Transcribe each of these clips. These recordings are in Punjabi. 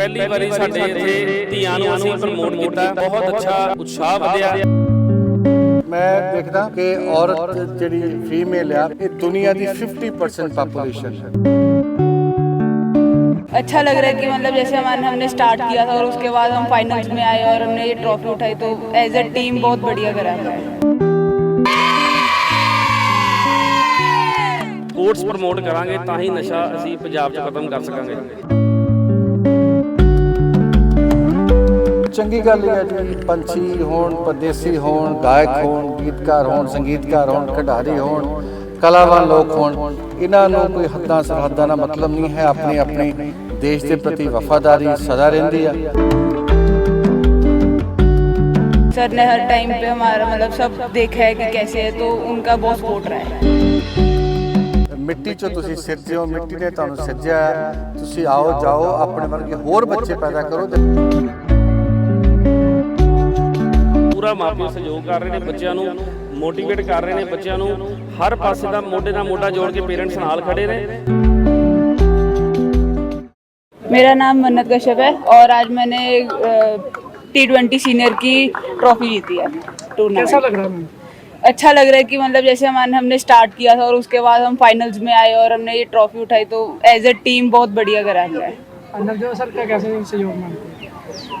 ਪਹਿਲੀ ਵਾਰੀ ਸਾਡੇ ਇੱਥੇ ਧੀਆਂ ਨੂੰ ਅਸੀਂ ਪ੍ਰਮੋਟ ਕੀਤਾ ਬਹੁਤ ਅੱਛਾ ਉਤਸ਼ਾਹ ਵਧਿਆ ਮੈਂ ਦੇਖਦਾ ਕਿ ਔਰਤ ਜਿਹੜੀ ਫੀਮੇਲ ਆ ਇਹ ਦੁਨੀਆ ਦੀ 50% ਪਾਪੂਲੇਸ਼ਨ ਹੈ अच्छा लग रहा है कि मतलब जैसे हमारे हमने स्टार्ट किया था और उसके बाद हम फाइनल्स में आए और हमने ये ट्रॉफी उठाई तो एज ए टीम बहुत बढ़िया करा है ਸਪੋਰਟਸ ਪ੍ਰਮੋਟ ਕਰਾਂਗੇ ਤਾਂ ਹੀ ਨਸ਼ਾ ਅਸੀਂ ਪੰਜਾਬ 'ਚ ਖਤਮ ਕਰ ਸਕਾਂਗੇ ਚੰਗੀ ਗੱਲ ਇਹ ਹੈ ਜੀ ਪੰਛੀ ਹੋਣ ਪਰਦੇਸੀ ਹੋਣ ਗਾਇਕ ਹੋਣ ਗੀਤਕਾਰ ਹੋਣ ਸੰਗੀਤਕਾਰ ਹੋਣ ਖਿਡਾਰੀ ਹੋਣ ਕਲਾਵਾਨ ਲੋਕ ਹੋਣ ਇਹਨਾਂ ਨੂੰ ਕੋਈ ਹੱਦਾਂ ਸਰਹੱਦਾਂ ਦਾ ਮਤਲਬ ਨਹੀਂ ਹੈ ਆਪਣੀ ਆਪਣੀ ਦੇਸ਼ ਦੇ ਪ੍ਰਤੀ ਵਫਾਦਾਰੀ ਸਦਾ ਰਹਿੰਦੀ ਆ सर ने हर टाइम पे हमारा मतलब सब देखा है कि कैसे है तो उनका बहुत सपोर्ट रहा है ਮਿੱਟੀ ਚੋਂ ਤੁਸੀਂ ਸਿਰਜੇ ਹੋ ਮਿੱਟੀ ਨੇ ਤੁਹਾਨੂੰ ਸਿਰਜਿਆ ਹੈ। ਤੁਸੀਂ ਆਓ ਜਾਓ ਆਪਣੇ ਵਰਗੇ ਹੋਰ ਬੱਚੇ ਪੈਦਾ ਕਰੋ ਤੇ ਪੂਰਾ ਮਾਪਿਓ ਸਹਿਯੋਗ ਕਰ ਰਹੇ ਨੇ ਬੱਚਿਆਂ ਨੂੰ ਮੋਟੀਵੇਟ ਕਰ ਰਹੇ ਨੇ ਬੱਚਿਆਂ ਨੂੰ ਹਰ ਪਾਸੇ ਦਾ ਮੋਢੇ ਨਾਲ ਮੋਢਾ ਜੋੜ ਕੇ ਪੇਰੈਂਟਸ ਨਾਲ ਖੜੇ ਨੇ मेरा नाम मन्नत कश्यप है और आज मैंने टी ट्वेंटी सीनियर की ट्रॉफी जीती है टूर्नामेंट कैसा लग रहा है अच्छा लग रहा है कि मतलब जैसे हमारे हमने स्टार्ट किया था और उसके बाद हम फाइनल्स में आए और हमने ये ट्रॉफी उठाई तो एज ए टीम बहुत बढ़िया करा है नवजोत सर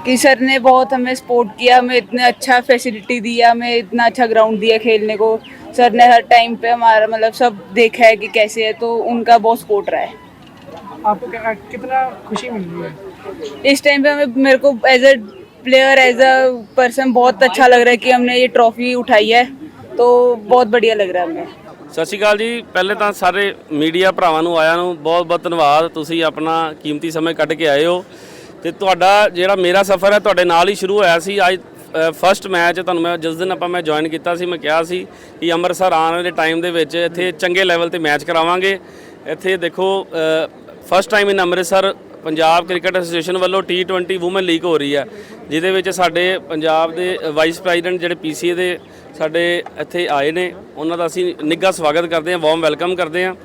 का कैसे सहयोग मानते हैं कि सर ने बहुत हमें सपोर्ट किया हमें इतना अच्छा फैसिलिटी दिया हमें इतना अच्छा ग्राउंड दिया खेलने को सर ने हर टाइम पे हमारा मतलब सब देखा है कि कैसे है तो उनका बहुत सपोर्ट रहा है आपको क्या- कितना खुशी मिल रही है इस टाइम पे हमें मेरे को as a player as a person बहुत अच्छा लग रहा है कि हमने ये ट्रॉफी उठाई है तो बहुत बढ़िया लग रहा है हमें ਸਤਿ ਸ਼੍ਰੀ ਅਕਾਲ ਜੀ ਪਹਿਲੇ ਤਾਂ ਸਾਰੇ ਮੀਡੀਆ ਭਰਾਵਾਂ ਨੂੰ ਆਇਆਂ ਨੂੰ ਬਹੁਤ ਬਹੁਤ ਧੰਨਵਾਦ ਤੁਸੀਂ ਆਪਣਾ ਕੀਮਤੀ ਸਮੇਂ ਕੱਢ ਕੇ ਆਏ ਹੋ ਤੇ ਤੁਹਾਡਾ ਜਿਹੜਾ ਮੇਰਾ ਸਫ਼ਰ ਹੈ, ਤੁਹਾਡੇ ਨਾਲ ਹੀ ਸ਼ੁਰੂ ਹੋਇਆ ਸੀ। ਅੱਜ ਫਰਸਟ ਮੈਚ ਤੁਹਾਨੂੰ ਮੈਂ, ਜਿਸ ਦਿਨ ਆਪਾਂ ਮੈਂ ਜੁਆਇਨ ਕੀਤਾ ਸੀ, ਮੈਂ ਕਿਹਾ ਸੀ ਕਿ ਅੰਮ੍ਰਿਤਸਰ ਆਉਣ ਵਾਲੇ ਟਾਈਮ ਦੇ ਵਿੱਚ ਇੱਥੇ ਚੰਗੇ ਲੈਵਲ ਤੇ ਮੈਚ ਕਰਾਵਾਂਗੇ। ਇੱਥੇ ਦੇਖੋ first time in Amritsar Punjab cricket association ਵੱਲੋਂ T20 ਔਮਨ ਲੀਗ ਹੋ ਰਹੀ ਹੈ, ਜਿਹਦੇ ਵਿੱਚ ਸਾਡੇ ਪੰਜਾਬ ਦੇ ਵਾਈਸ ਪ੍ਰੈਜ਼ੀਡੈਂਟ ਜਿਹੜੇ PCA ਦੇ ਸਾਡੇ ਇੱਥੇ ਆਏ ਨੇ, ਉਹਨਾਂ ਦਾ ਅਸੀਂ ਨਿੱਘਾ ਸਵਾਗਤ ਕਰਦੇ ਹਾਂ ਵਾਰਮ ਵੈਲਕਮ ਕਰਦੇ ਹਾਂ।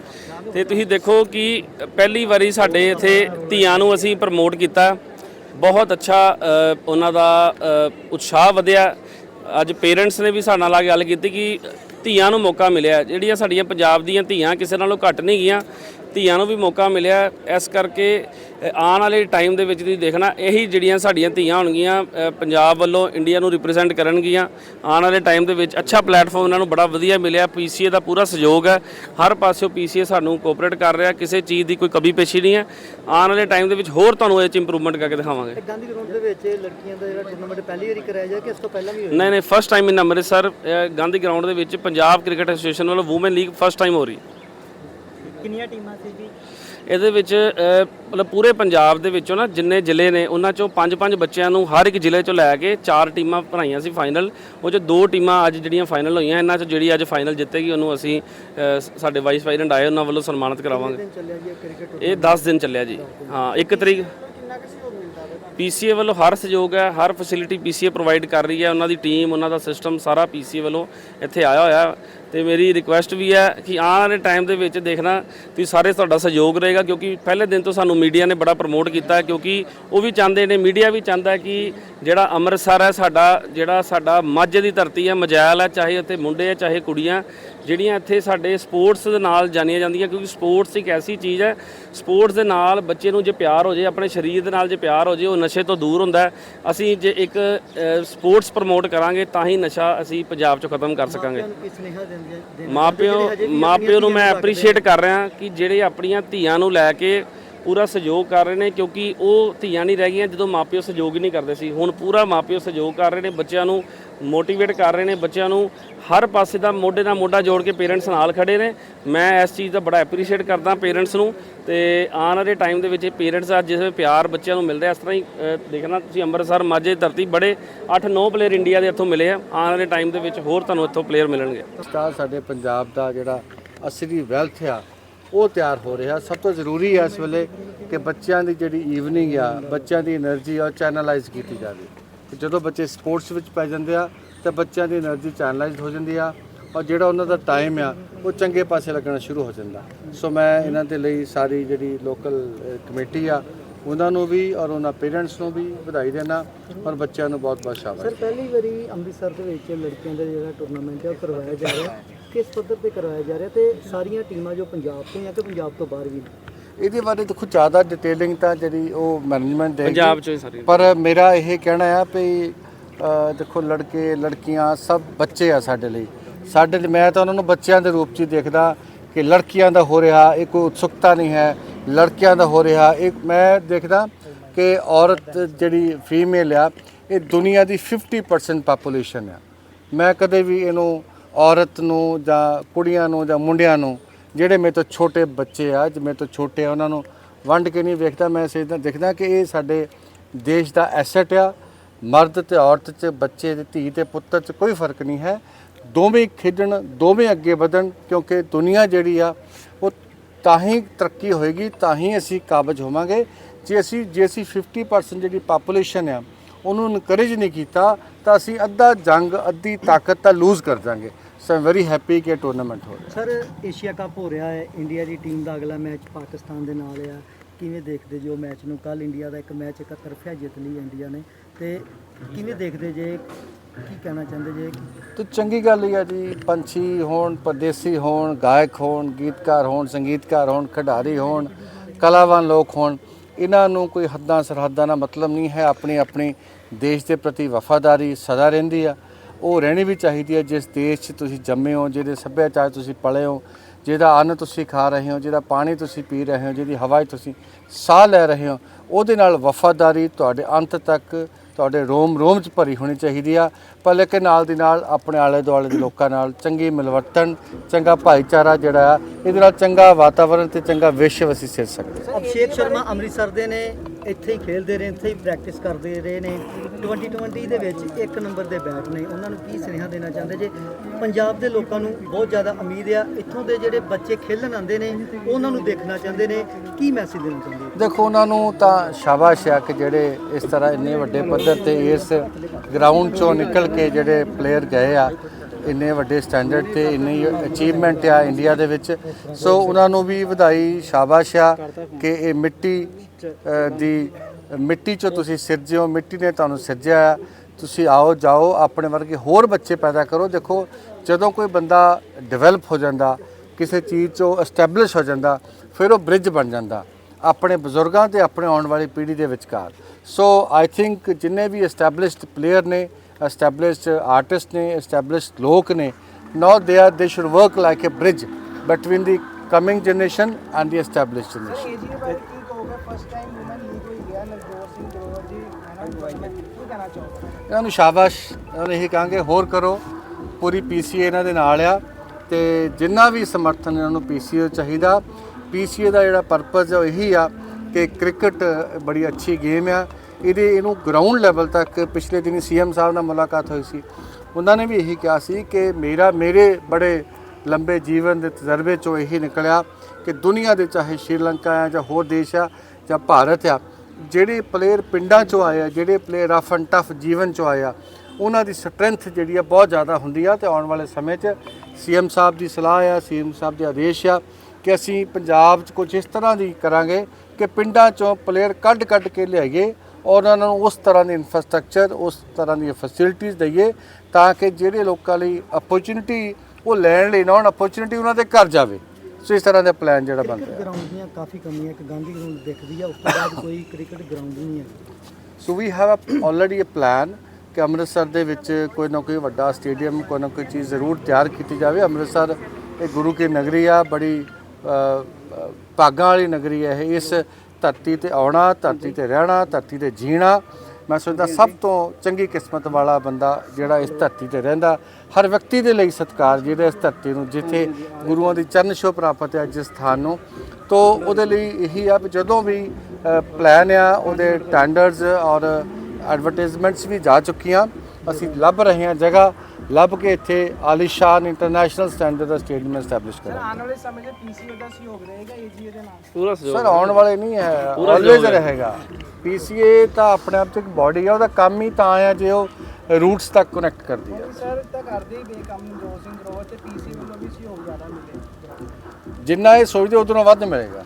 ਤੇ ਤੁਸੀਂ ਦੇਖੋ ਕਿ ਪਹਿਲੀ ਵਾਰੀ ਸਾਡੇ ਇੱਥੇ ਧੀਆਂ ਨੂੰ ਅਸੀਂ ਪ੍ਰਮੋਟ ਕੀਤਾ। ਬਹੁਤ ਅੱਛਾ ਉਹਨਾਂ ਦਾ ਉਤਸ਼ਾਹ ਵਧਿਆ। ਅੱਜ ਪੇਰੈਂਟਸ ਨੇ ਵੀ ਸਾਡੇ ਨਾਲ ਗੱਲ ਕੀਤੀ ਕਿ ਧੀਆਂ ਨੂੰ ਮੌਕਾ ਮਿਲਿਆ। ਜਿਹੜੀਆਂ ਸਾਡੀਆਂ ਪੰਜਾਬ ਦੀਆਂ ਧੀਆਂ ਕਿਸੇ ਨਾਲੋਂ ਘੱਟ ਨਹੀਂ ਗਈਆਂ ਧੀਆਂ ਨੂੰ ਵੀ ਮੌਕਾ ਮਿਲਿਆ। ਇਸ ਕਰਕੇ ਆਉਣ ਵਾਲੇ ਟਾਈਮ ਦੇ ਵਿੱਚ ਤੁਸੀਂ ਦੇਖਣਾ ਇਹੀ ਜਿਹੜੀਆਂ ਸਾਡੀਆਂ ਧੀਆਂ ਹੋਣਗੀਆਂ ਪੰਜਾਬ ਵੱਲੋਂ ਇੰਡੀਆ ਨੂੰ ਰਿਪਰੈਜ਼ੈਂਟ ਕਰਨਗੀਆਂ। ਆਉਣ ਵਾਲੇ ਟਾਈਮ ਦੇ ਵਿੱਚ ਅੱਛਾ ਪਲੇਟਫਾਰਮ ਇਹਨਾਂ ਨੂੰ ਬੜਾ ਵਧੀਆ ਮਿਲਿਆ। ਪੀਸੀਏ ਦਾ ਪੂਰਾ ਸਹਿਯੋਗ ਹੈ। ਹਰ ਪਾਸਿਓਂ ਪੀਸੀਏ ਸਾਨੂੰ ਕੋਆਪਰੇਟ ਕਰ ਰਿਹਾ ਕਿਸੇ ਚੀਜ਼ ਦੀ ਕੋਈ ਕਮੀ ਪੇਸ਼ੀ ਨਹੀਂ ਹੈ। ਆਉਣ ਵਾਲੇ ਟਾਈਮ ਦੇ ਵਿੱਚ ਹੋਰ ਤੁਹਾਨੂੰ ਇਹ ਚ ਇੰਪਰੂਵਮੈਂਟ ਕਰਕੇ ਦਿਖਾਵਾਂਗੇ। ਗਾਂਧੀ ਗਰਾਊਂਡ ਦੇ ਵਿੱਚ ਲੜਕੀਆਂ ਦਾ ਜਿਹੜਾ ਟੂਰਨਾਮੈਂਟ ਪਹਿਲੀ ਵਾਰੀ ਕਰਾਇਆ ਜਾ ਕਿ ਇਸ ਤੋਂ ਪਹਿਲਾਂ ਵੀ ਹੋਇਆ? ਨਹੀਂ ਨਹੀਂ first time in Amritsar Gandhi ground ਦੇ ਵਿੱਚ ਪੰਜਾਬ ਕ੍ਰਿਕਟ ਐਸੋਸੀਏਸ਼ਨ ਵੱਲੋਂ ਔਮਨ ਲੀਗ ਫਸਟ ਟਾਈਮ ਹੋ ਰਹੀ। ਕਿੰਨੀਆਂ ਟੀਮਾਂ ਸੀ ਜੀ? ਇਹਦੇ ਵਿੱਚ ਮਤਲਬ ਪੂਰੇ ਪੰਜਾਬ ਦੇ ਵਿੱਚੋਂ ਨਾ ਜਿੰਨੇ ਜ਼ਿਲ੍ਹੇ ਨੇ ਉਹਨਾਂ ਚੋਂ ਪੰਜ ਪੰਜ ਬੱਚਿਆਂ ਨੂੰ ਹਰ ਇੱਕ ਜ਼ਿਲ੍ਹੇ ਚੋਂ ਲੈ ਕੇ ਚਾਰ ਟੀਮਾਂ ਬਣਾਈਆਂ ਸੀ ਫਾਈਨਲ। ਉਹ ਚ ਦੋ ਟੀਮਾਂ ਅੱਜ ਜਿਹੜੀਆਂ ਫਾਈਨਲ ਹੋਈਆਂ ਇਹਨਾਂ ਚ ਜਿਹੜੀ ਅੱਜ ਫਾਈਨਲ ਜਿੱਤੇਗੀ ਉਹਨੂੰ ਅਸੀਂ ਸਾਡੇ ਵਾਈਸ ਪ੍ਰੈਜ਼ੀਡੈਂਟ ਆਏ ਉਹਨਾਂ ਵੱਲੋਂ ਸਨਮਾਨਿਤ ਕਰਾਵਾਂਗੇ। ਦਿਨ ਚੱਲਿਆ ਜੀ ਕ੍ਰਿਕਟ ਇਹ 10 ਦਿਨ ਚੱਲਿਆ ਜੀ। ਹਾਂ 1 ਤਰੀਕ। ਕਿੰਨਾ ਕੁ ਸਹਿਯੋਗ ਮਿਲਦਾ ਹੈ ਪੀਸੀਏ ਵੱਲੋਂ ਹਰ ਸਹਿਯੋਗ ਹੈ ਹਰ ਫੈਸਿਲਿਟੀ ਪੀਸੀਏ ਪ੍ਰੋਵਾਈਡ ਕਰ ਰਹੀ ਹੈ ਉਹਨਾਂ ਦੀ ਟੀਮ ਉਹਨਾਂ ਦਾ ਸਿਸਟਮ ਸਾਰਾ ਪੀਸੀਏ ਵੱਲੋਂ ਇੱਥੇ ਆਇਆ ਹੋਇਆ। ਹੈ ਤੇ ਮੇਰੀ ਰਿਕੁਐਸਟ ਵੀ ਹੈ ਕਿ ਆਉਣ ਵਾਲੇ ਟਾਈਮ ਦੇ ਵਿੱਚ ਦੇਖਣਾ ਤੁਸੀਂ ਸਾਰੇ ਤੁਹਾਡਾ ਸਹਿਯੋਗ ਰਹੇਗਾ, ਕਿਉਂਕਿ ਪਹਿਲੇ ਦਿਨ ਤੋਂ ਸਾਨੂੰ ਮੀਡੀਆ ਨੇ ਬੜਾ ਪ੍ਰਮੋਟ ਕੀਤਾ, ਕਿਉਂਕਿ ਉਹ ਵੀ ਚਾਹੁੰਦੇ ਨੇ ਮੀਡੀਆ ਵੀ ਚਾਹੁੰਦਾ ਕਿ ਜਿਹੜਾ ਅੰਮ੍ਰਿਤਸਰ ਹੈ, ਸਾਡਾ ਜਿਹੜਾ ਸਾਡਾ ਮੱਝ ਦੀ ਧਰਤੀ ਹੈ, ਮਜੈਲ ਹੈ, ਚਾਹੇ ਉੱਥੇ ਮੁੰਡੇ ਹੈ, ਚਾਹੇ ਕੁੜੀਆਂ ਜਿਹੜੀਆਂ ਇੱਥੇ ਸਾਡੇ ਸਪੋਰਟਸ ਦੇ ਨਾਲ ਜਾਣੀਆਂ ਜਾਂਦੀਆਂ ਕਿਉਂਕਿ ਸਪੋਰਟਸ ਇੱਕ ਐਸੀ ਚੀਜ਼ ਹੈ ਸਪੋਰਟਸ ਦੇ ਨਾਲ ਬੱਚੇ ਨੂੰ ਜੇ ਪਿਆਰ ਹੋ ਜੇ ਆਪਣੇ ਸਰੀਰ ਦੇ ਨਾਲ ਜੇ ਪਿਆਰ ਹੋ ਜੇ ਉਹ ਨਸ਼ੇ ਤੋਂ ਦੂਰ ਹੁੰਦਾ ਹੈ। ਅਸੀਂ ਜੇ ਇੱਕ ਸਪੋਰਟਸ ਪ੍ਰਮੋਟ ਕਰਾਂਗੇ ਤਾਂ ਹੀ ਨਸ਼ਾ ਅਸੀਂ ਪੰਜਾਬ 'ਚੋਂ ਖਤਮ ਕਰ ਸਕਾਂਗੇ ਮਾਪਿਓ ਮਾਪਿਓ ਨੂੰ ਮੈਂ ਐਪਰੀਸ਼ੀਏਟ ਕਰ ਰਿਹਾ ਕਿ ਜਿਹੜੇ ਆਪਣੀਆਂ ਧੀਆਂ ਨੂੰ ਲੈ ਕੇ ਪੂਰਾ ਸਹਿਯੋਗ ਕਰ ਰਹੇ ਨੇ ਕਿਉਂਕਿ ਉਹ ਧੀਆਂ ਨਹੀਂ ਰਹਿ ਗਈਆਂ ਜਦੋਂ ਮਾਪਿਓ ਸਹਿਯੋਗ ਹੀ ਨਹੀਂ ਕਰਦੇ ਸੀ। ਹੁਣ ਪੂਰਾ ਮਾਪਿਓ ਸਹਿਯੋਗ ਕਰ ਰਹੇ ਨੇ, ਬੱਚਿਆਂ ਨੂੰ ਮੋਟੀਵੇਟ ਕਰ ਰਹੇ ਨੇ, ਬੱਚਿਆਂ ਨੂੰ ਹਰ ਪਾਸੇ ਦਾ ਮੋਢੇ ਨਾਲ ਮੋਢਾ ਜੋੜ ਕੇ ਪੇਰੈਂਟਸ ਨਾਲ ਖੜੇ ਨੇ। ਮੈਂ ਇਸ ਚੀਜ਼ ਦਾ ਬੜਾ ਐਪਰੀਸ਼ੀਏਟ ਕਰਦਾ ਪੇਰੈਂਟਸ ਨੂੰ ਤੇ ਆਉਣ ਵਾਲੇ ਟਾਈਮ ਦੇ ਵਿੱਚ ਇਹ ਪੇਰੈਂਟਸ ਅੱਜ ਜਿਵੇਂ ਪਿਆਰ ਬੱਚਿਆਂ ਨੂੰ ਮਿਲਦਾ, ਇਸ ਤਰ੍ਹਾਂ ਹੀ ਦੇਖਣਾ ਤੁਸੀਂ ਅੰਮ੍ਰਿਤਸਰ ਮਾਝੇ ਧਰਤੀ ਬੜੇ 8-9 ਪਲੇਅਰ ਇੰਡੀਆ ਦੇ ਇੱਥੋਂ ਮਿਲੇ ਆ। ਆਉਣ ਵਾਲੇ ਟਾਈਮ ਦੇ ਵਿੱਚ ਹੋਰ ਤੁਹਾਨੂੰ ਇੱਥੋਂ ਪਲੇਅਰ ਮਿਲਣਗੇ। ਸਟਾਰ ਸਾਡੇ ਪੰਜਾਬ ਦਾ ਜਿਹੜਾ ਅਸਲੀ ਵੈਲਥ ਆ ਉਹ ਤਿਆਰ ਹੋ ਰਿਹਾ। ਸਭ ਤੋਂ ਜ਼ਰੂਰੀ ਹੈ ਇਸ ਵੇਲੇ ਕਿ ਬੱਚਿਆਂ ਦੀ ਜਿਹੜੀ ਈਵਨਿੰਗ ਆ, ਬੱਚਿਆਂ ਦੀ એનર્ਜੀ ਆ ਚੈਨਲਾਈਜ਼ ਕੀਤੀ ਜਾਵੇ। ਜਦੋਂ ਬੱਚੇ ਸਪੋਰਟਸ ਵਿੱਚ ਪੈ ਜਾਂਦੇ ਆ, ਤਾਂ ਬੱਚਿਆਂ ਦੀ એનર્ਜੀ ਚੈਨਲਾਈਜ਼ ਹੋ ਜਾਂਦੀ ਆ ਔਰ ਜਿਹੜਾ ਉਹਨਾਂ ਦਾ ਟਾਈਮ ਆ, ਉਹ ਚੰਗੇ ਪਾਸੇ ਲੱਗਣਾ ਸ਼ੁਰੂ ਹੋ ਜਾਂਦਾ। ਸੋ ਮੈਂ ਇਹਨਾਂ ਦੇ ਲਈ ਸਾਰੀ ਜਿਹੜੀ ਲੋਕਲ ਕਮੇਟੀ ਆ, ਉਹਨਾਂ ਨੂੰ ਵੀ ਔਰ ਉਹਨਾਂ ਪੇਰੈਂਟਸ ਨੂੰ ਵੀ ਵਧਾਈ ਦੇਣਾ ਔਰ ਬੱਚਿਆਂ ਨੂੰ ਬਹੁਤ ਬਹੁਤ ਸ਼ਾਬਾਸ਼। ਸਰ ਪਹਿਲੀ ਵਾਰੀ ਅੰਮ੍ਰਿਤਸਰ ਦੇ ਵਿੱਚ ਲੜਕੀਆਂ ਦਾ ਜਿਹੜਾ ਟੂਰਨਾਮੈਂਟ ਆ, ਉਹ ਕਰਵਾਇਆ ਜਾ ਰਿਹਾ। ਕਿਸ ਪੱਧਰ ਤੇ ਕਰਵਾਇਆ ਜਾ ਰਿਹਾ ਤੇ ਸਾਰੀਆਂ ਟੀਮਾਂ ਜੋ ਪੰਜਾਬ ਤੋਂ ਜਾਂ ਕਿ ਪੰਜਾਬ ਤੋਂ ਬਾਹਰ ਵੀ ਨੇ? ਇਹਦੇ ਬਾਰੇ ਦੇਖੋ ਜ਼ਿਆਦਾ ਡਿਟੇਲਿੰਗ ਤਾਂ ਜਿਹੜੀ ਉਹ ਮੈਨੇਜਮੈਂਟ ਦੇਗੀ। ਪੰਜਾਬ ਚੋਂ ਹੀ ਸਾਰੀ। ਪਰ ਮੇਰਾ ਇਹ ਕਹਿਣਾ ਆ ਵੀ ਅ, ਦੇਖੋ ਲੜਕੇ ਲੜਕੀਆਂ ਸਭ ਬੱਚੇ ਆ ਸਾਡੇ ਲਈ। ਸਾਡੇ ਲਈ ਮੈਂ ਤਾਂ ਉਹਨਾਂ ਨੂੰ ਬੱਚਿਆਂ ਦੇ ਰੂਪ 'ਚ ਹੀ ਦੇਖਦਾ ਕਿ ਲੜਕੀਆਂ ਦਾ ਹੋ ਰਿਹਾ ਇਹ ਕੋਈ ਉਤਸੁਕਤਾ ਨਹੀਂ ਹੈ। ਲੜਕਿਆਂ ਦਾ ਹੋ ਰਿਹਾ ਇਹ ਮੈਂ ਦੇਖਦਾ ਕਿ ਔਰਤ ਜਿਹੜੀ ਫੀਮੇਲ ਆ ਇਹ ਦੁਨੀਆ ਦੀ 50% ਪਾਪੂਲੇਸ਼ਨ ਆ। ਮੈਂ ਕਦੇ ਵੀ ਇਹਨੂੰ ਔਰਤ ਨੂੰ ਜਾਂ ਕੁੜੀਆਂ ਨੂੰ ਜਾਂ ਮੁੰਡਿਆਂ ਨੂੰ, ਜਿਹੜੇ ਮੇਰੇ ਤੋਂ ਛੋਟੇ ਬੱਚੇ ਆ ਜਿਵੇਂ ਤੋਂ ਛੋਟੇ ਆ, ਉਹਨਾਂ ਨੂੰ ਵੰਡ ਕੇ ਨਹੀਂ ਵੇਖਦਾ, ਮੈਂ ਸੋਚਦਾ ਦੇਖਦਾ ਕਿ ਇਹ ਸਾਡੇ ਦੇਸ਼ ਦਾ ਐਸੈਟ ਆ। ਮਰਦ ਤੇ ਔਰਤ 'ਚ, ਬੱਚੇ ਤੇ ਧੀ ਤੇ ਪੁੱਤਰ 'ਚ ਕੋਈ ਫ਼ਰਕ ਨਹੀਂ ਹੈ। ਦੋਵੇਂ ਖੇਡਣ, ਦੋਵੇਂ ਅੱਗੇ ਵਧਣ, ਕਿਉਂਕਿ ਦੁਨੀਆ ਜਿਹੜੀ ਆ, ਉਹ ਤਾਂ ਹੀ ਤਰੱਕੀ ਹੋਏਗੀ, ਤਾਂ ਹੀ ਅਸੀਂ ਕਾਬਜ ਹੋਵਾਂਗੇ। ਜੇ ਅਸੀਂ ਜੇ ਅਸੀਂ 50% ਜਿਹੜੀ ਪਾਪੂਲੇਸ਼ਨ ਆ, ਉਹਨੂੰ ਇਨਕਰੇਜ ਨਹੀਂ ਕੀਤਾ, ਤਾਂ ਅਸੀਂ ਅੱਧਾ ਜੰਗ, ਅੱਧੀ ਤਾਕਤ ਤਾਂ ਲੂਜ਼ ਕਰ ਦਾਂਗੇ। ਸੋ ਆਮ ਵੈਰੀ ਹੈਪੀ ਕਿ ਟੂਰਨਾਮੈਂਟ ਹੋ ਰਿਹਾ ਸਰ ਏਸ਼ੀਆ ਕੱਪ ਹੋ ਰਿਹਾ ਹੈ ਇੰਡੀਆ ਦੀ ਟੀਮ ਦਾ ਅਗਲਾ ਮੈਚ ਪਾਕਿਸਤਾਨ ਦੇ ਨਾਲ ਆ। ਕਿਵੇਂ ਦੇਖਦੇ ਜੋ ਮੈਚ ਨੂੰ? ਕੱਲ ਇੰਡੀਆ ਦਾ ਇੱਕ ਮੈਚ ਇੱਕ ਤਰਫਾ ਜਿੱਤ ਲਈ ਇੰਡੀਆ ਨੇ। ਤੇ ਕਿਵੇਂ ਦੇਖਦੇ ਜੇ? ਕੀ ਕਹਿਣਾ ਚਾਹੁੰਦੇ ਜੇ? ਤੇ ਚੰਗੀ ਗੱਲ ਹੀ ਆ ਜੀ ਪੰਛੀ ਹੋਣ ਪਰਦੇਸੀ ਹੋਣ ਗਾਇਕ ਹੋਣ ਗੀਤਕਾਰ ਹੋਣ ਸੰਗੀਤਕਾਰ ਹੋਣ ਖਿਡਾਰੀ ਹੋਣ ਕਲਾਵਾਨ ਲੋਕ ਹੋਣ ਇਹਨਾਂ ਨੂੰ ਕੋਈ ਹੱਦਾਂ ਸਰਹੱਦਾਂ ਦਾ ਮਤਲਬ ਨਹੀਂ ਹੈ ਆਪਣੀ ਆਪਣੀ ਦੇਸ਼ ਦੇ ਪ੍ਰਤੀ ਵਫਾਦਾਰੀ ਸਦਾ ਰਹਿੰਦੀ ਆ ਉਹ ਰਹਿਣੀ ਵੀ ਚਾਹੀਦੀ ਹੈ ਜਿਸ ਦੇਸ਼ 'ਚ ਤੁਸੀਂ ਜੰਮੇ ਹੋ, ਜਿਹਦੇ ਸੱਭਿਆਚਾਰ ਤੁਸੀਂ ਪਲੇ ਹੋ, ਜਿਹਦਾ ਅੰਨ ਤੁਸੀਂ ਖਾ ਰਹੇ ਹੋ, ਜਿਹਦਾ ਪਾਣੀ ਤੁਸੀਂ ਪੀ ਰਹੇ ਹੋ, ਜਿਹਦੀ ਹਵਾ 'ਚ ਤੁਸੀਂ ਸਾਹ ਲੈ ਰਹੇ ਹੋ, ਉਹਦੇ ਨਾਲ ਵਫਾਦਾਰੀ ਤੁਹਾਡੇ ਅੰਤ ਤੱਕ ਤੁਹਾਡੇ ਰੋਮ ਰੋਮ 'ਚ ਭਰੀ ਹੋਣੀ ਚਾਹੀਦੀ ਆ। ਪਰ ਲੇਕਿਨ ਨਾਲ ਦੀ ਨਾਲ ਆਪਣੇ ਆਲੇ ਦੁਆਲੇ ਦੇ ਲੋਕਾਂ ਨਾਲ ਚੰਗੀ ਮਿਲਵਰਤਨ, ਚੰਗਾ ਭਾਈਚਾਰਾ ਜਿਹੜਾ ਆ ਇਹਦੇ ਨਾਲ ਚੰਗਾ ਵਾਤਾਵਰਣ ਤੇ ਚੰਗਾ ਵਿਸ਼ਵ ਅਸੀਂ ਸਿਰ ਸਕਦੇ ਹਾਂ। ਅਭਿਸ਼ੇਕ ਸ਼ਰਮਾ ਅੰਮ੍ਰਿਤਸਰ ਦੇ ਨੇ ਇੱਥੇ ਹੀ ਖੇਡਦੇ ਰਹੇ ਇੱਥੇ ਹੀ ਪ੍ਰੈਕਟਿਸ ਕਰਦੇ ਰਹੇ ਨੇ। 2020 ਦੇ ਵਿੱਚ ਇੱਕ ਨੰਬਰ ਦੇ ਬੈਟ ਨੇ ਉਹਨਾਂ ਨੂੰ ਕੀ ਸੁਨੇਹਾ ਦੇਣਾ ਚਾਹੁੰਦੇ ਜੇ? ਪੰਜਾਬ ਦੇ ਲੋਕਾਂ ਨੂੰ ਬਹੁਤ ਜ਼ਿਆਦਾ ਉਮੀਦ ਆ ਇੱਥੋਂ ਦੇ ਜਿਹੜੇ ਬੱਚੇ ਖੇਲਣ ਆਉਂਦੇ ਨੇ ਉਹਨਾਂ ਨੂੰ ਦੇਖਣਾ ਚਾਹੁੰਦੇ ਨੇ ਕੀ ਮੈਸੇਜ ਦੇਣਾ ਚਾਹੁੰਦੇ ਦੇਖੋ ਉਹਨਾਂ ਨੂੰ ਤਾਂ ਸ਼ਾਬਾਸ਼ ਆ ਕਿ ਜਿਹੜੇ ਇਸ ਤਰ੍ਹਾਂ ਇੰਨੇ ਵੱਡੇ ਪੱਧਰ ਤੇ ਇਸ ਗਰਾਊਂਡ ਚੋਂ ਨਿਕਲ ਕੇ ਜਿਹੜੇ ਪਲੇਅਰ ਗਏ ਆ। ਇੰਨੇ ਵੱਡੇ ਸਟੈਂਡਰਡ ਤੇ ਇੰਨੀ ਅਚੀਵਮੈਂਟ ਆ ਇੰਡੀਆ ਦੇ ਵਿੱਚ। ਸੋ ਉਹਨਾਂ ਨੂੰ ਵੀ ਵਧਾਈ, ਸ਼ਾਬਾਸ਼ ਆ ਕਿ ਇਹ ਮਿੱਟੀ ਦੀ, ਮਿੱਟੀ ਚੋਂ ਤੁਸੀਂ ਸਿਰਜੇ ਹੋ ਮਿੱਟੀ ਨੇ ਤੁਹਾਨੂੰ ਸਿਰਜਿਆ ਆ। ਤੁਸੀਂ ਆਓ, ਜਾਓ, ਆਪਣੇ ਵਰਗੇ ਹੋਰ ਬੱਚੇ ਪੈਦਾ ਕਰੋ। ਦੇਖੋ, ਜਦੋਂ ਕੋਈ ਬੰਦਾ ਡਿਵੈਲਪ ਹੋ ਜਾਂਦਾ, ਕਿਸੇ ਚੀਜ਼ 'ਚੋਂ ਐਸਟੈਬਲਿਸ਼ ਹੋ ਜਾਂਦਾ, ਫਿਰ ਉਹ ਬ੍ਰਿਜ ਬਣ ਜਾਂਦਾ, ਆਪਣੇ ਬਜ਼ੁਰਗਾਂ ਤੇ ਆਪਣੇ ਆਉਣ ਵਾਲੀ ਪੀੜ੍ਹੀ ਦੇ ਵਿਚਕਾਰ। ਸੋ ਆਈ ਥਿੰਕ ਜਿੰਨੇ ਵੀ ਐਸਟੈਬਲਿਸ਼ਡ ਪਲੇਅਰ ਨੇ ਐਸਟੈਬਲਿਸ਼ਡ ਆਰਟਿਸਟ ਨੇ ਐਸਟੈਬਲਿਸ਼ਡ ਲੋਕ ਨੇ now they are they should work like a bridge between the coming generation and the established generation AG ਦੇ ਬਾਰੇ ਕੀ ਕਹੋਗੇ ਫਸਟ ਟਾਈਮ ਵੂਮਨ ਲੀਗ ਹੋਈ ਹੈ ਨਵਜੋਤ ਸਿੰਘ ਗਰੋਵਰ ਜੀ ਹੈ ਨਾ ਕੀ ਕਹਿਣਾ ਚਾਹੋਗੇ ਇਹਨਾਂ ਨੂੰ ਸ਼ਾਬਾਸ਼ ਇਹਨਾਂ ਨੂੰ ਇਹ ਕਹਾਂਗੇ ਹੋਰ ਕਰੋ ਪੂਰੀ ਪੀਸੀਏ ਇਹਨਾਂ ਦੇ ਨਾਲ ਆ ਤੇ ਜਿੰਨਾ ਵੀ ਸਮਰਥਨ ਇਹਨਾਂ ਨੂੰ ਪੀਸੀਏ ਚਾਹੀਦਾ ਪੀਸੀਏ ਦਾ ਜਿਹੜਾ ਪਰਪਸ ਹੈ ਉਹ ਇਹੀ ਆ ਕਿ ਕ੍ਰਿਕਟ ਬੜੀ ਅੱਛੀ ਗੇਮ ਆ ਇਹਦੇ ਇਹਨੂੰ ਗਰਾਊਂਡ ਲੈਵਲ ਤੱਕ ਪਿਛਲੇ ਦਿਨੀ ਸੀਐਮ ਸਾਹਿਬ ਨਾਲ ਮੁਲਾਕਾਤ ਹੋਈ ਸੀ। ਉਹਨਾਂ ਨੇ ਵੀ ਇਹੀ ਕਿਹਾ ਸੀ ਕਿ ਮੇਰਾ, ਮੇਰੇ ਬੜੇ ਲੰਬੇ ਜੀਵਨ ਦੇ ਤਜਰਬੇ ਚੋਂ ਇਹੀ ਨਿਕਲਿਆ ਕਿ ਦੁਨੀਆ ਦੇ ਚਾਹੇ ਸ਼੍ਰੀਲੰਕਾ ਆ ਜਾਂ ਹੋਰ ਦੇਸ਼ ਆ ਜਾਂ ਭਾਰਤ ਆ, ਜਿਹੜੇ ਪਲੇਅਰ ਪਿੰਡਾਂ ਚੋਂ ਆਏ ਆ, ਜਿਹੜੇ ਪਲੇਅਰ ਰਫ ਐਂਡ ਟਫ ਜੀਵਨ ਚੋਂ ਆਏ ਆ, ਉਹਨਾਂ ਦੀ ਸਟਰੈਂਥ ਜਿਹੜੀ ਆ ਬਹੁਤ ਜ਼ਿਆਦਾ ਹੁੰਦੀ ਆ ਤੇ ਆਉਣ ਵਾਲੇ ਸਮੇਂ 'ਚ ਸੀਐਮ ਸਾਹਿਬ ਦੀ ਸਲਾਹ ਆ ਸੀਐਮ ਸਾਹਿਬ ਦੇ ਆਦੇਸ਼ ਆ ਕਿ ਅਸੀਂ ਪੰਜਾਬ 'ਚ ਕੁਝ ਇਸ ਤਰ੍ਹਾਂ ਦੀ ਕਰਾਂਗੇ ਕਿ ਪਿੰਡਾਂ ਚੋਂ ਪਲੇਅਰ ਕੱਢ ਕੱਢ ਕੇ ਲਿਆਈਏ ਔਰ ਉਹਨਾਂ ਨੂੰ ਉਸ ਤਰ੍ਹਾਂ ਦੀ ਇਨਫਰਾਸਟ੍ਰਕਚਰ ਉਸ ਤਰ੍ਹਾਂ ਦੀਆਂ ਫੈਸਿਲਿਟੀਆਂ ਦਈਏ ਤਾਂ ਕਿ ਜਿਹੜੇ ਲੋਕਾਂ ਲਈ ਅਪਰਚੂਨਿਟੀ ਉਹ ਲੈਣ ਲਈ ਨਾ ਹੁਣ ਅਪਰਚੂਨਿਟੀ ਉਹਨਾਂ ਦੇ ਘਰ ਜਾਵੇ। ਸੋ ਇਸ ਤਰ੍ਹਾਂ ਦਾ ਪਲਾਨ ਜਿਹੜਾ ਬਣ ਰਿਹਾ। ਗਰਾਊਂਡ ਦੀਆਂ ਕਾਫੀ ਕਮੀਆਂ ਇੱਕ ਗਾਂਧੀ ਗਰਾਊਂਡ ਦਿਖਦੀ ਆ ਉਸ ਤੋਂ ਬਾਅਦ ਕੋਈ ਕ੍ਰਿਕਟ ਗਰਾਊਂਡ ਨਹੀਂ ਹੈ so we have already a plan ਕਿ ਅੰਮ੍ਰਿਤਸਰ ਦੇ ਵਿੱਚ ਕੋਈ ਨਾ ਕੋਈ ਵੱਡਾ ਸਟੇਡੀਅਮ ਕੋਈ ਨਾ ਕੋਈ ਚੀਜ਼ ਜ਼ਰੂਰ ਤਿਆਰ ਕੀਤੀ ਜਾਵੇ। ਅੰਮ੍ਰਿਤਸਰ ਇਹ ਗੁਰੂ ਕੀ ਨਗਰੀ ਆ ਬੜੀ ਭਾਗਾਂ ਵਾਲੀ ਨਗਰੀ ਹੈ ਇਸ ਧਰਤੀ ਤੇ ਆਉਣਾ, ਧਰਤੀ ਤੇ ਰਹਿਣਾ, ਧਰਤੀ ਤੇ ਜੀਣਾ। ਮੈਂ ਸੋਚਦਾ ਸਭ ਤੋਂ ਚੰਗੀ ਕਿਸਮਤ ਵਾਲਾ ਬੰਦਾ ਜਿਹੜਾ ਇਸ ਧਰਤੀ ਤੇ ਰਹਿੰਦਾ, ਹਰ ਵਿਅਕਤੀ ਦੇ ਲਈ ਸਤਿਕਾਰ ਜਿਹੜਾ ਇਸ ਧਰਤੀ ਨੂੰ, ਜਿੱਥੇ ਗੁਰੂਆਂ ਦੀ ਚਰਨ ਛੋਹ ਪ੍ਰਾਪਤ ਹੈ ਜਿਸ ਸਥਾਨ ਨੂੰ। ਤੋਂ ਉਹਦੇ ਲਈ ਇਹੀ ਆ ਵੀ ਜਦੋਂ ਵੀ ਪਲਾਨ ਆ, ਉਹਦੇ ਟੈਂਡਰਸ ਔਰ ਐਡਵਰਟਾਈਜ਼ਮੈਂਟਸ ਵੀ ਜਾ ਚੁੱਕੀਆਂ। ਅਸੀਂ ਲੱਭ ਰਹੇ ਹਾਂ ਜਗ੍ਹਾ ਲੱਭ ਕੇ ਇੱਥੇ ਆਲੀਸ਼ਾਨ ਇੰਟਰਨੈਸ਼ਨਲ ਸਟੈਂਡਰਡ ਦਾ ਸਟੇਡੀਅਮ ਐਸਟੈਬਲਿਸ਼ ਸਰ ਕਰਾਂਗੇ। ਆਉਣ ਵਾਲੇ ਸਮੇਂ 'ਚ ਪੀਸੀਓ ਦਾ ਸਹਿਯੋਗ ਰਹੇਗਾ ਏਜੀਏ ਦੇ ਨਾਲ? ਪੂਰਾ ਸਹਿਯੋਗ ਸਰ ਆਉਣ ਵਾਲੇ ਨਹੀਂ ਹੈ ਪੂਰਾ ਆਲਵੇਜ਼ ਸਹਿਯੋਗ ਹੈ। ਰਹੇਗਾ। ਪੀਸੀਏ ਤਾਂ ਆਪਣੇ ਆਪ 'ਚ ਇੱਕ ਬਾਡੀ ਆ ਉਹਦਾ ਕੰਮ ਹੀ ਤਾਂ ਆ ਜੇ ਉਹ ਰੂਟਸ ਤੱਕ ਕਨੈਕਟ ਕਰਦੀ ਆ। ਸਰ ਤਾਂ ਕਰਦੇ ਹੀ ਬੇਕਮ ਨਵਜੋਤ ਸਿੰਘ ਗਰੋਵਰ ਤੇ ਪੀਸੀ ਵੱਲੋਂ ਵੀ ਸਹਿਯੋਗ ਜ਼ਿਆਦਾ ਮਿਲੇ ਜਿੰਨਾ ਇਹ ਸੋਚਦੇ ਉਦੋਂ ਵੱਧ ਮਿਲੇਗਾ।